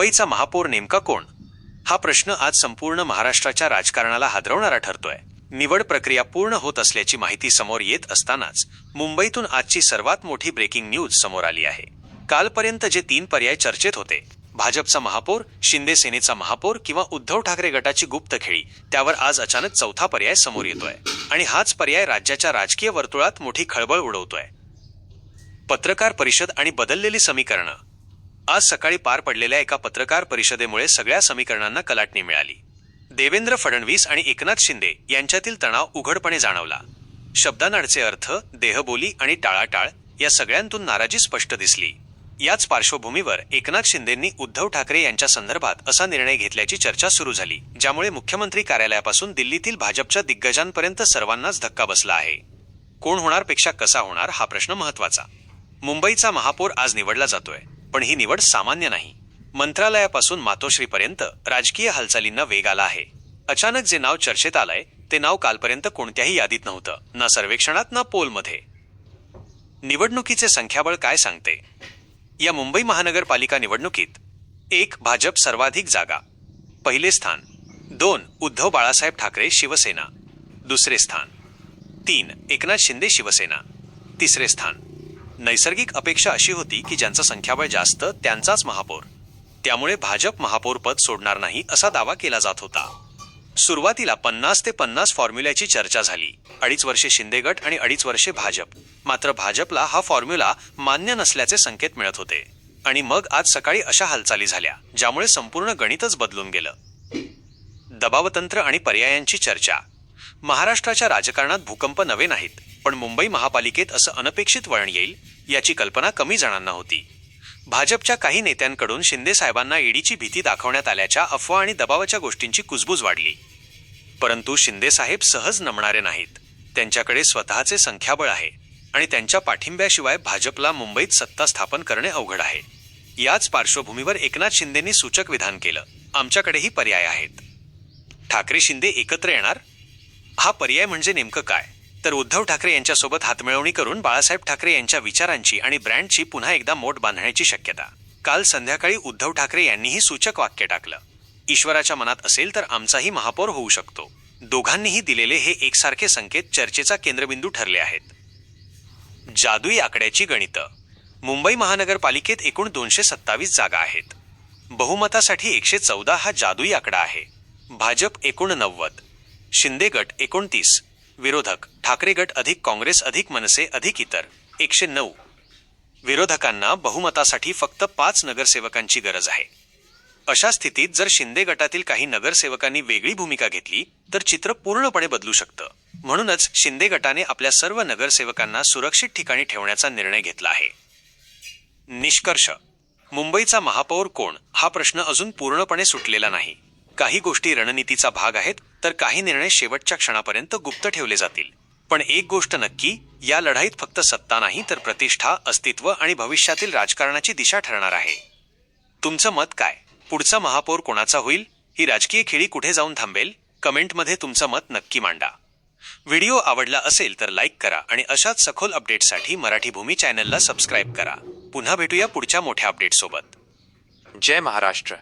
मुंबईचा महापौर नेमका कोण? हा प्रश्न आज संपूर्ण महाराष्ट्राच्या राजकारणाला हादरवणारा ठरतोय. निवड प्रक्रिया पूर्ण होत असल्याची माहिती समोर येत असतानाच मुंबईतून आजची सर्वात मोठी ब्रेकिंग न्यूज समोर आली आहे. कालपर्यंत जे तीन पर्याय चर्चेत होते भाजपचा महापौर शिंदे सेनेचा महापौर किंवा उद्धव ठाकरे गटाची गुप्त खेळी त्यावर आज अचानक चौथा पर्याय समोर येतोय. आणि हाच पर्याय राज्याच्या राजकीय वर्तुळात मोठी खळबळ उडवतोय. पत्रकार परिषद आणि बदललेली समीकरणं आज सकाळी पार पडलेल्या एका पत्रकार परिषदेमुळे सगळ्या समीकरणांना कलाटणी मिळाली. देवेंद्र फडणवीस आणि एकनाथ शिंदे यांच्यातील तणाव उघडपणे जाणवला. शब्दांआडचे अर्थ देहबोली आणि टाळाटाळ या सगळ्यांतून नाराजी स्पष्ट दिसली. याच पार्श्वभूमीवर एकनाथ शिंदेंनी उद्धव ठाकरे यांच्या संदर्भात असा निर्णय घेतल्याची चर्चा सुरू झाली ज्यामुळे मुख्यमंत्री कार्यालयापासून दिल्लीतील भाजपच्या दिग्गजांपर्यंत सर्वांनाच धक्का बसला आहे. कोण होणार पेक्षा कसा होणार हा प्रश्न महत्त्वाचा मुंबईचा महापौर आज निवडला जातोय. पण ही निवड सामान्य नाही. मंत्रालयापासून मातोश्रीपर्यंत राजकीय हालचालींना वेग आला आहे. अचानक जे नाव चर्चेत आलंय ते नाव कालपर्यंत कोणत्याही यादीत नव्हतं ना सर्वेक्षणात ना पोलमध्ये. निवडणुकीचे संख्याबळ काय सांगते? या मुंबई महानगरपालिका निवडणुकीत एक भाजप सर्वाधिक जागा. पहिले स्थान. दोन उद्धव बाळासाहेब ठाकरे शिवसेना. दुसरे स्थान. तीन एकनाथ शिंदे शिवसेना. तिसरे स्थान. नैसर्गिक अपेक्षा अशी होती की ज्यांचं संख्याबळ जास्त त्यांचाच महापौर. त्यामुळे भाजप महापौर पद सोडणार नाही असा दावा केला जात होता. सुरुवातीला पन्नास ते पन्नास फॉर्म्युल्याची चर्चा झाली. अडीच वर्षे शिंदे गट आणि अडीच वर्षे भाजप. मात्र भाजपला हा फॉर्म्युला मान्य नसल्याचे संकेत मिळत होते. आणि मग आज सकाळी अशा हालचाली झाल्या ज्यामुळे संपूर्ण गणितच बदलून गेलं. दबावतंत्र आणि पर्यायांची चर्चा. महाराष्ट्राच्या राजकारणात भूकंप नवे नाहीत. पण मुंबई महापालिकेत असं अनपेक्षित वळण येईल याची कल्पना कमी जणांना होती. भाजपच्या काही नेत्यांकडून शिंदे साहेबांना ईडीची भीती दाखवण्यात आल्याच्या अफवा आणि दबावाच्या गोष्टींची कुजबूज वाढली. परंतु शिंदे साहेब सहज नमणारे नाहीत. त्यांच्याकडे स्वतःचे संख्याबळ आहे आणि त्यांच्या पाठिंब्याशिवाय भाजपला मुंबईत सत्ता स्थापन करणे अवघड आहे. याच पार्श्वभूमीवर एकनाथ शिंदेनी सूचक विधान केलं. आमच्याकडेही पर्याय आहेत. ठाकरे शिंदे एकत्र येणार? हा पर्याय म्हणजे नेमकं काय? तर उद्धव ठाकरे यांच्यासोबत हातमिळवणी करून बाळासाहेब ठाकरे यांच्या विचारांची आणि ब्रँडची पुन्हा एकदा मोठ बांधण्याची शक्यता. काल संध्याकाळी उद्धव ठाकरे यांनीही सूचक वाक्य टाकलं. ईश्वराच्या मनात असेल तर आमचाही महापौर होऊ शकतो. दोघांनीही दिलेले हे एकसारखे संकेत चर्चेचा केंद्रबिंदू ठरले आहेत. जादुई आकड्याची गणितं. मुंबई महानगरपालिकेत एकूण दोनशे सत्तावीस जागा आहेत. बहुमतासाठी एकशे चौदा हा जादुई आकडा आहे. भाजप एकूण नव्वद. शिंदे गट एकोणतीस. विरोधक. ठाकरे गट अधिक काँग्रेस अधिक मनसे अधिक इतर. एकशे नऊ. विरोधकांना बहुमतासाठी फक्त पाच नगरसेवकांची गरज आहे. अशा स्थितीत जर शिंदे गटातील काही नगरसेवकांनी वेगळी भूमिका घेतली तर चित्र पूर्णपणे बदलू शकतं. म्हणूनच शिंदे गटाने आपल्या सर्व नगरसेवकांना सुरक्षित ठिकाणी ठेवण्याचा निर्णय घेतला आहे. निष्कर्ष. मुंबईचा महापौर कोण? हा प्रश्न अजून पूर्णपणे सुटलेला नाही. काही गोष्टी रणनीतीचा भाग आहेत तर काही निर्णय शेवटच्या क्षणापर्यंत गुप्त ठेवले जातील. पण एक गोष्ट नक्की या लढाईत फक्त सत्ता नाही तर प्रतिष्ठा अस्तित्व आणि भविष्यातील राजकारणाची दिशा ठरणार आहे. तुमचं मत काय? पुढचा महापौर कोणाचा होईल? ही राजकीय खेळी कुठे जाऊन थांबेल? कमेंटमध्ये तुमचं मत नक्की मांडा. व्हिडिओ आवडला असेल तर लाईक करा आणि अशाच सखोल अपडेटसाठी मराठी भूमी चॅनलला सबस्क्राईब करा. पुन्हा भेटूया पुढच्या मोठ्या अपडेटसोबत जय महाराष्ट्र.